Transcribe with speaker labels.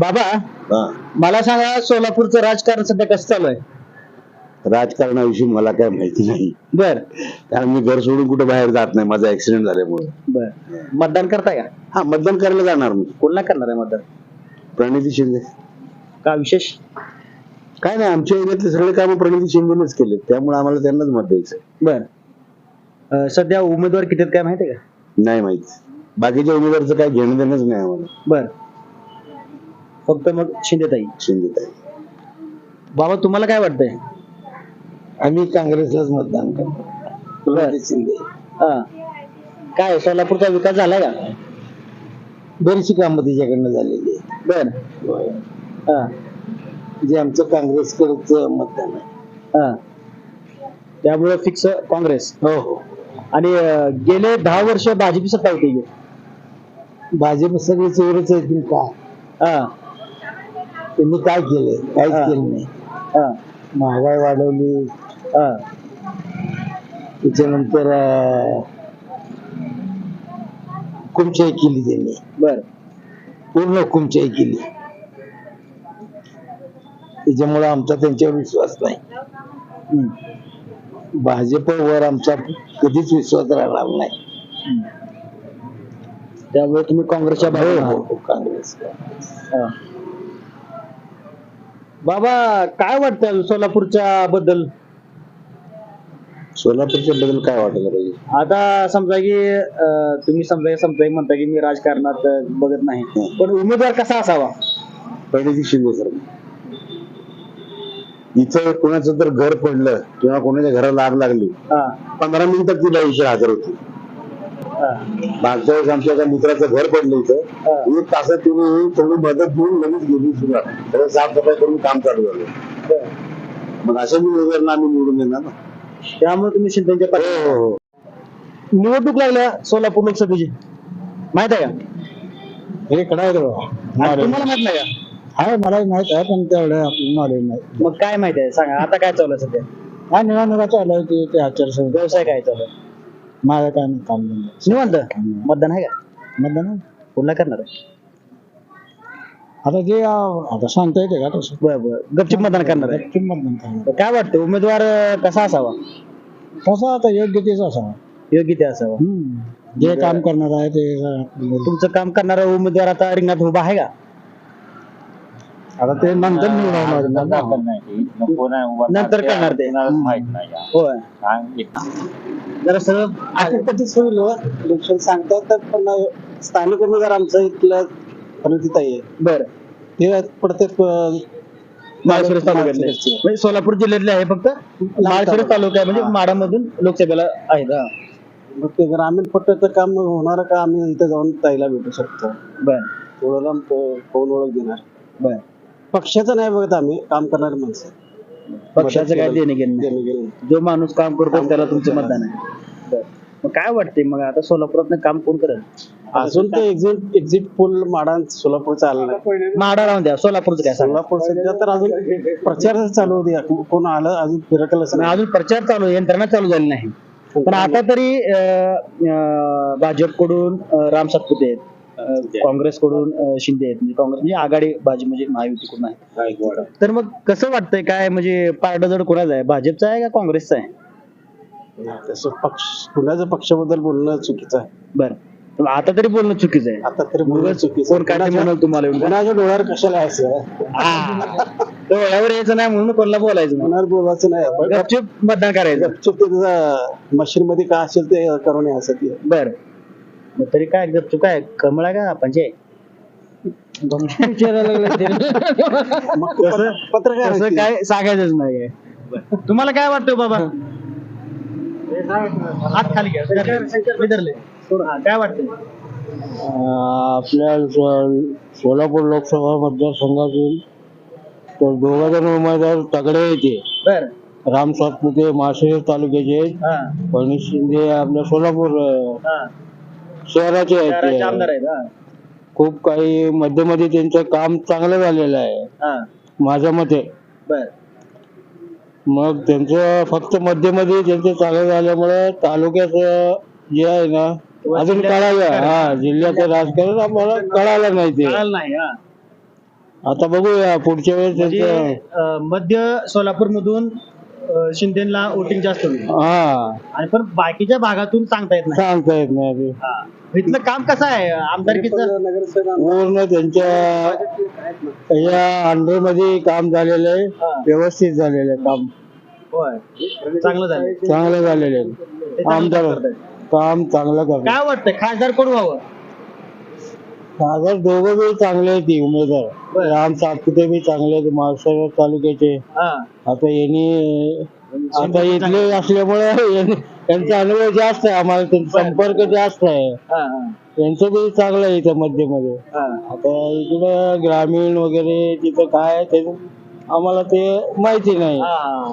Speaker 1: बाबा. मला सांगा सोलापूरचं राजकारण सध्या कसं चालू आहे?
Speaker 2: राजकारणाविषयी मला काय माहिती नाही.
Speaker 1: बर.
Speaker 2: कारण मी घर सोडून कुठे बाहेर जात नाही माझा ऍक्सिडेंट झाल्यामुळे.
Speaker 1: बर. मतदान करताय का?
Speaker 2: हा मतदान करायला जाणार मी.
Speaker 1: कोणला करणार आहे मतदान?
Speaker 2: प्रणिती शिंदे.
Speaker 1: का विशेष?
Speaker 2: काय नाही आमच्या एरियातले सगळे कामं प्रणिती शिंदेनेच केले त्यामुळे आम्हाला त्यांनाच मत द्यायचं
Speaker 1: बर. अं, सध्या उमेदवार किती आहेत काय माहिती आहे का?
Speaker 2: नाही माहीत. बाकीच्या उमेदवारचं काय घेणं देणंच नाही आम्हाला.
Speaker 1: बर. फक्त मग शिंदेताई.
Speaker 2: शिंदे ताई
Speaker 1: बाबा तुम्हाला काय वाटतंय?
Speaker 2: आम्ही काँग्रेसलाच मतदान करतो.
Speaker 1: प्रणिती
Speaker 2: शिंदे.
Speaker 1: हा. काय सोलापूरचा विकास झालाय का?
Speaker 2: बरीचशी कामं तिच्याकडनं झालेली
Speaker 1: बर. हा.
Speaker 2: जे आमचं काँग्रेसकडचं मतदान आहे.
Speaker 1: हा. त्यामुळे फिक्स काँग्रेस.
Speaker 2: हो हो.
Speaker 1: आणि अं, गेले दहा वर्ष भाजपी सत्ता होती.
Speaker 2: भाजप सगळे चोरच आहेत की
Speaker 1: हा.
Speaker 2: त्यांनी काय काहीच
Speaker 1: हा.
Speaker 2: केलं नाही.
Speaker 1: हा.
Speaker 2: महागाई वाढवली.
Speaker 1: हा.
Speaker 2: त्याच्यानंतर अं, हुकुमशाही केली त्यांनी.
Speaker 1: बर.
Speaker 2: पूर्ण हुकुमशाही केली. त्याच्यामुळे आमचा त्यांच्यावर विश्वास नाही.
Speaker 1: हम्म.
Speaker 2: भाजपवर आमचा कधीच विश्वास राहणार नाही.
Speaker 1: हम्म. त्यामुळे तुम्ही काँग्रेसच्या बाजूने आहात.
Speaker 2: हो, काँग्रेस.
Speaker 1: हा. बाबा काय वाटतं सोलापूरच्या बद्दल?
Speaker 2: सोलापूरच्या बद्दल काय वाटायला पाहिजे
Speaker 1: आता समजा की अं, तुम्ही समजा समजा म्हणता की मी राजकारणात अं, बघत नाही. पण उमेदवार कसा असावा?
Speaker 2: प्रणिती शिंदे सर. इथं कोणाचं तर घर पडलं किंवा कोणाच्या घराला आग लागली
Speaker 1: हा.
Speaker 2: पंधरा मिनिटात तिला इथे हजर होती. मागच्या वेळेस आमच्या एका मित्राचं घर पडलं इथं. एक तासात तिने थोडी मदत घेऊन लगेच गेली सुद्धा सगळं साफसफाई करून काम चालू झालं. मग अशा उमेदवारांना आम्ही निवडून देणार ना.
Speaker 1: त्यामुळे तुम्ही शिंदेच्या
Speaker 2: हो हो हो.
Speaker 1: निवडणूक लागल्या सोलापूर लोकसभेची. माहीत आहे का?
Speaker 2: हे कडा
Speaker 1: आणि तुम्हाला माहीत नाही का?
Speaker 2: आहे मला माहीत आहे पण तेवढं आपलं नॉलेज नाही.
Speaker 1: मग काय माहीत आहे? सांगा आता काय चालू आहे सध्या?
Speaker 2: हा निवडणुका चालू आहे ते- ते आचारसंहिता.
Speaker 1: व्यवसाय काय चालू आहे?
Speaker 2: माझं काय नाही काम नाही.
Speaker 1: निवांत? मतदान आहे का?
Speaker 2: मतदान.
Speaker 1: पुन्हा करणार आहे?
Speaker 2: आता जे अं, आता सांगता येते का तसं?
Speaker 1: बर बर. गपचिप मतदान करणार आहे.
Speaker 2: नक्की मतदान करणार
Speaker 1: तर काय वाटतं उमेदवार अं, कसा असावा?
Speaker 2: तसं आता योग्य तेच असावं.
Speaker 1: योग्य ते असावा.
Speaker 2: हम्म. जे काम करणार आहे ते
Speaker 1: तुमचं काम करणारा उमेदवार आता रिंगणात उभा आहे का?
Speaker 2: आता ते नंतर निवडवणार
Speaker 1: नंतर करणार ते. होय. जरा सगळं
Speaker 2: कधीच होईल हो. इलेक्शन सांगतात तर पण स्थानिक उमेदवार आमचं इथलं प्रणितीताई आहे.
Speaker 1: बर.
Speaker 2: ते प्रत्येक अं,
Speaker 1: माळशिरस तालुक्यातले. म्हणजे सोलापूर जिल्ह्यातले आहे फक्त? माळशिरस तालुका. आहे म्हणजे माडामधून लोकसभेला आहेत हा.
Speaker 2: मग ते ग्रामीण पट्ट्याचं काम होणार का आम्ही इथं जाऊन ताईला भेटू शकतो.
Speaker 1: बर.
Speaker 2: थोडं लांब प- पाऊल ओळख देणार?
Speaker 1: बर.
Speaker 2: पक्षाचं नाही बघत आम्ही काम करणारी माणसं.
Speaker 1: पक्षाचं काय देणे घेणं. जो माणूस काम करतो त्याला तुमचं मतदान आहे. बर मग काय वाटते मग आता सोलापुरात काम कोण करेल?
Speaker 2: अजून ते एक्झिट एक्झिट पूल माडा सोलापूर चाललं नाही
Speaker 1: माडा राहून द्या सोलापूरचं काय सांगा?
Speaker 2: सोलापूर सध्या तर अजून प्रचार चालू होते कोण आलं अजून फिरकलंच नाही.
Speaker 1: अजून प्रचार चालू आहे, यंत्रणा चालू झाली नाही. पण आता तरी अं, अं, भाजपकडून अं, राम सातपुते आहेत. काँग्रेसकडून शिंदे आहेत. म्हणजे काँग्रेस म्हणजे आघाडी भाजी म्हणजे महायुतीकडून आहे. तर मग कसं वाटतंय? काय म्हणजे पारडं जड कोणाचं आहे? भाजपचा आहे का काँग्रेसचा आहे?
Speaker 2: तसं पक्ष कुणाच्या पक्षाबद्दल बोलणं चुकीचं आहे.
Speaker 1: बरं. आता तरी बोलणं चुकीचं आहे.
Speaker 2: आता तरी बोलणं चुकीचं
Speaker 1: कोण काय म्हणाल तुम्हाला येऊन?
Speaker 2: कुणाच्या डोळ्यावर कशाला यायचं?
Speaker 1: हा. डोळ्यावर यायचं नाही म्हणून कोणाला बोलायचं.
Speaker 2: कुणावर बोलायचं नाही.
Speaker 1: गपचूप मतदान करायचं.
Speaker 2: गपचूप ते मशीन मध्ये काय असेल ते करून यायचं ते.
Speaker 1: बर. मग तरी काय गपचूप काय कमळ आहे का
Speaker 2: ते.
Speaker 1: तसं-
Speaker 2: पत्र- पत्रकार ते.
Speaker 1: काय सांगायचंच नाही काय तुम्हाला काय वाटतं बाबा? हात खाली घ्या. हा, काय वाटतं
Speaker 2: आपल्या सो- सोलापूर लोकसभा मतदारसंघातील तर दोघा जण उमेदवार तगडे येते.
Speaker 1: बर.
Speaker 2: राम सातपुते माळशिरस तालुक्याचे आहेत.
Speaker 1: हा.
Speaker 2: शिंदे आपल्या सोलापूर अं,
Speaker 1: हा.
Speaker 2: शहराचे आहेत
Speaker 1: शहराचे
Speaker 2: ते.
Speaker 1: आहेत हा.
Speaker 2: खूप काही मध्ये मध्ये त्यांचं काम चांगलं झालेलं आहे.
Speaker 1: हा.
Speaker 2: माझ्या मते
Speaker 1: बर.
Speaker 2: मग त्यांचं फक्त मध्यमध्ये त्यांचं चांगलं झाल्यामुळे तालुक्यात जे आहे ना अजून कळालं.
Speaker 1: राजकारण.
Speaker 2: हा जिल्ह्याचं राजकारण आम्हाला कळालं नाही ते.
Speaker 1: कळालं नाही हा.
Speaker 2: आता बघूया पुढच्या वेळेस
Speaker 1: म्हणजे
Speaker 2: त्यांचं
Speaker 1: अं, मध्य सोलापूर मधून शिंदेला वोटिंग जास्त होईल.
Speaker 2: हा.
Speaker 1: आणि पण बाकीच्या भागातून सांगता येत नाही.
Speaker 2: सांगता येत नाही ते.
Speaker 1: हा. इथलं काम कसं आहे? आमदारकीचं?
Speaker 2: पूर्ण त्यांच्या या अंडरमध्ये काम झालेलं आहे. व्यवस्थित झालेलं आहे काम.
Speaker 1: होय. चांगलं झालं.
Speaker 2: चांगलं झालेलं
Speaker 1: ते
Speaker 2: आहे
Speaker 1: चांगलं
Speaker 2: आमदार
Speaker 1: काम करतायत.
Speaker 2: काम चांगलं करतात.
Speaker 1: काय वाटतंय? खासदार कोण व्हावं?
Speaker 2: सागर दोघं बी चांगले आहेत ती उमेदवार.
Speaker 1: बरं.
Speaker 2: राम सातपुते बी चांगले आहेत माळसर तालुक्याचे.
Speaker 1: हा.
Speaker 2: आता यांनी आता इथले असल्यामुळे यांनी- यांचा अनुभव जास्त आहे आम्हाला त्यांचा संपर्क जास्त आहे.
Speaker 1: हा हा.
Speaker 2: यांचं बी चांगलं आहे इथं मध्यमध्ये.
Speaker 1: हा.
Speaker 2: आता इकडं ग्रामीण वगैरे तिथं काय आहे ते आम्हाला ते माहिती नाही.
Speaker 1: हा.